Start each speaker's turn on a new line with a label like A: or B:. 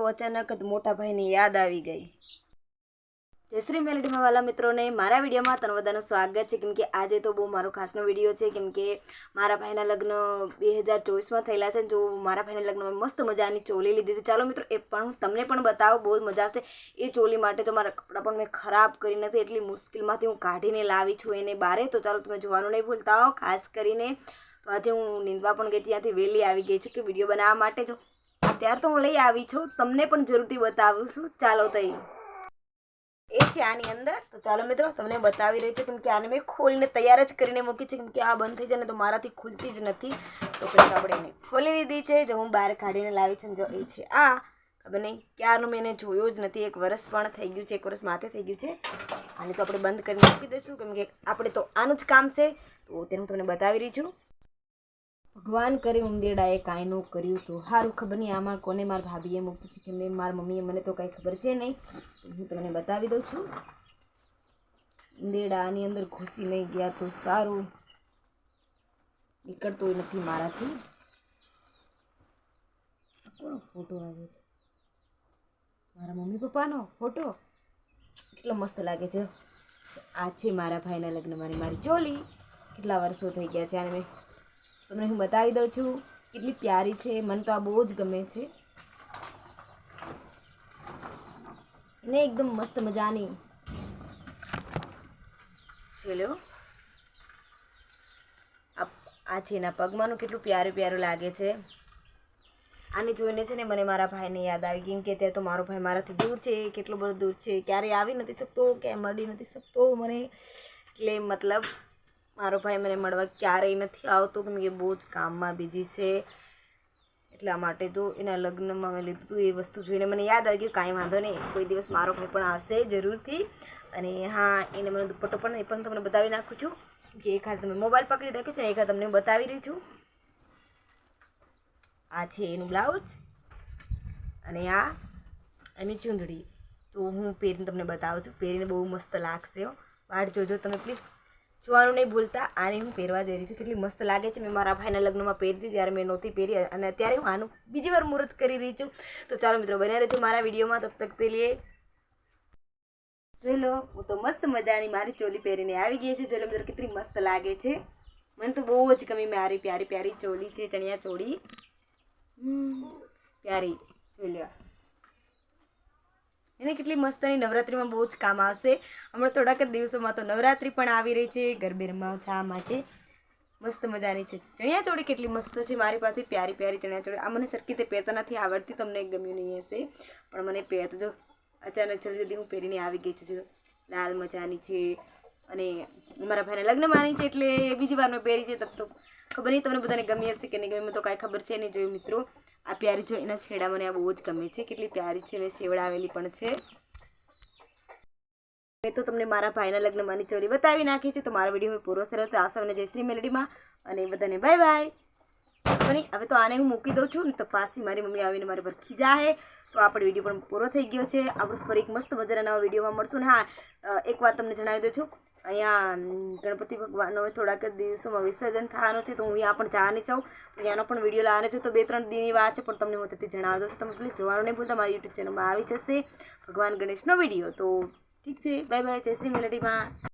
A: તો અચાનક જ મોટા ભાઈની યાદ આવી ગઈ. જયશ્રી મેલેડીમાં વાલા મિત્રોને મારા વિડીયોમાં તનવદાનું સ્વાગત છે. કેમ કે આજે તો બહુ મારો ખાસનો વીડિયો છે. કેમ કે મારા ભાઈના લગ્ન બે હજાર ચોવીસમાં થયેલા છે જો મારા ભાઈના લગ્નમાં મસ્ત મજાની ચોલી લીધી હતી. ચાલો મિત્રો, એ પણ હું તમને પણ બતાવું. બહુ મજા આવશે. એ ચોલી માટે તો મારા કપડાં પણ મેં ખરાબ કરી નથી. એટલી મુશ્કેલમાંથી હું કાઢીને લાવી છું એને બારે. તો ચાલો તમે જોવાનું નહીં ભૂલતા હો. ખાસ કરીને તો આજે હું નિંદવા પણ ગઈ ત્યાંથી વહેલી આવી ગઈ છું કે વીડિયો બનાવવા માટે. જો અત્યારે તો હું લઈ આવી છું. તમને પણ જરૂરથી બતાવું છું. ચાલો તઈ. એ છે આની અંદર. તો ચાલો મિત્રો, તમને બતાવી રહી છું કેમ કે આને મેં ખોલીને તૈયાર જ કરીને મૂકી છે. કેમ કે આ બંધ થઈ જાય ને તો મારાથી ખુલતી જ નથી. તો પછી આપણે એને ખોલી લીધી છે. જો હું બહાર કાઢીને લાવી છું જો એ છે આ. નહીં, ક્યારનું મેં એને જોયું જ નથી. એક વર્ષ પણ થઈ ગયું છે. એક વર્ષ માથે થઈ ગયું છે. આને તો આપણે બંધ કરીને મૂકી દઈશું. કેમ કે આપણે તો આનું જ કામ છે. તો તેને તમને બતાવી રહી છું. ભગવાન કરે ઉંદેડાએ કાંઈ નું કર્યું તો સારું ખબર નહીં આમાં કોને મારા ભાભીએ મૂક્યું છે કે મેં મારા મમ્મીએ મને તો કાંઈ ખબર છે નહીં. તો હું તમને બતાવી દઉં છું. ઉંદેડા આની અંદર ઘૂસી નહીં ગયા તો સારું. નીકળતો નથી મારાથી. કોનો ફોટો આવે છે? મારા મમ્મી પપ્પાનો ફોટો? કેટલો મસ્ત લાગે છે. આ છે મારા ભાઈના લગ્ન મારી મારી ચોલી. કેટલા વર્ષો થઈ ગયા છે અને મેં તમને હું બતાવી દઉં છું કેટલી પ્યારી છે, મને તો આ બહુ જ ગમે છે. ને એકદમ મસ્ત મજાની. ચલો આ છે એના પગમાંનું કેટલું પ્યારું પ્યારું લાગે છે. આને જોઈને છે ને મને મારા ભાઈને યાદ આવી કેમ કે ત્યાં તો મારો ભાઈ મારાથી દૂર છે, કેટલો બધો દૂર છે, ક્યારેય આવી નથી શકતો કે મળી નથી શકતો મને. એટલે મતલબ મારો ભાઈ મને મળવા ક્યારેય નથી આવતો કેમ કે બહુ જ કામમાં બિઝી છે. એટલા માટે તો એના લગ્નમાં મેં લીધું હતું એ વસ્તુ જોઈને મને યાદ આવી ગયું, કાંઈ વાંધો નહીં, કોઈ દિવસ મારો ભાઈ પણ આવશે જરૂરથી. અને હા, એને મને દુપટ્ટો પણ એ પણ તમને બતાવી નાખું છું કે એક હાથ તમે મોબાઈલ પકડી રાખ્યો છે એક હાથ તમને બતાવી રહી છું. આ છે એનું બ્લાઉઝ અને આ એની ચૂંદડી. તો હું પહેરીને તમને બતાવું છું, પહેરીને બહુ મસ્ત લાગશે વાટ જોજો તમે, પ્લીઝ. જોવાનું નહીં ભૂલતા. આને હું પહેરવા જઈ રહી છું. કેટલી મસ્ત લાગે છે. મેં મારા ભાઈના લગ્નમાં પહેરતી ત્યારે મેં નહોતી પહેરી અને અત્યારે હું આનું બીજી વાર મુહૂર્ત કરી રહી છું. તો ચાલો મિત્રો, બન્યા રહેજો મારા વિડીયોમાં. તબ તક તે લીએ જોઈ લો, હું તો મસ્ત મજાની મારી ચોલી પહેરીને આવી ગઈ છે. જોઈ લો મિત્રો, કેટલી મસ્ત લાગે છે. મને તો બહુ જ ગમી મારી પ્યારી પ્યારી ચોલી છે, ચણિયા ચોળી. પ્યારી. જોઈ લો. એને કેટલી મસ્તની નવરાત્રિમાં બહુ જ કામ આવશે. હમણાં થોડાક જ દિવસોમાં તો નવરાત્રિ પણ આવી રહી છે. ગરબે રમવા છે મસ્ત મજાની છે. ચણિયા ચોળી કેટલી મસ્ત છે. મારી પાસે પ્યારી પ્યારી ચણિયા ચોળી આ મને સરખી રીતે પહેરતા નથી આવડતી તમને ગમ્યું નહીં હશે. પણ મને પહેરતો જો. અચાનક જલ્દી જલ્દી હું પહેરીને આવી ગઈ છું. લાલ મજાની છે. અને મારા ભાઈને લગ્ન માની છે એટલે બીજી વાર મેં પહેરી છે, તબ તો ખબર નહીં તમને બધાને ગમી હશે કે નહીં ગમે તો કાંઈ ખબર છે નહીં. જોયું મિત્રો, આ પ્યારી જો એના છેડા મને આ બહુ જ ગમે છે. કેટલી પ્યારી છે મેં સેવડાવેલી પણ છે. મેં તો તમને મારા ભાઈના લગ્ન માની ચોરી બતાવી નાખી છે, તો મારો વીડિયો હવે પૂરો તો આવશો અને જયશ્રી મેલડીમાં અને બધાને બાય બાય. બની હવે તો આને હું મૂકી દઉં છું ને તો પાછી મારી મમ્મી આવીને મારી પર ખીજાહે તો આપણો વીડિયો પણ પૂરો થઈ ગયો છે. આપણું ફરી એક મસ્ત મજાના નવા વિડીયોમાં મળશું ને. હા એક વાત તમને જણાવી દઉં છું. અહીંયા ગણપતિ ભગવાનનો થોડાક દિવસોમાં વિસર્જન થવાનું છે, તો હું અહીંયા પણ જવાની છું. ત્યાંનો પણ વીડિયો લાવવાનો છે. તો બે ત્રણ દિનની વાત છે, પણ તમને હું તેથી જણાવી દઉં છું તમે પ્લીઝ જોવાનું નહીં ભૂલતા, મારી યુટ્યુબ ચેનલમાં આવી જશે ભગવાન ગણેશનો વીડિયો. તો ઠીક છે બાય બાય જય શ્રી મેલડીમાં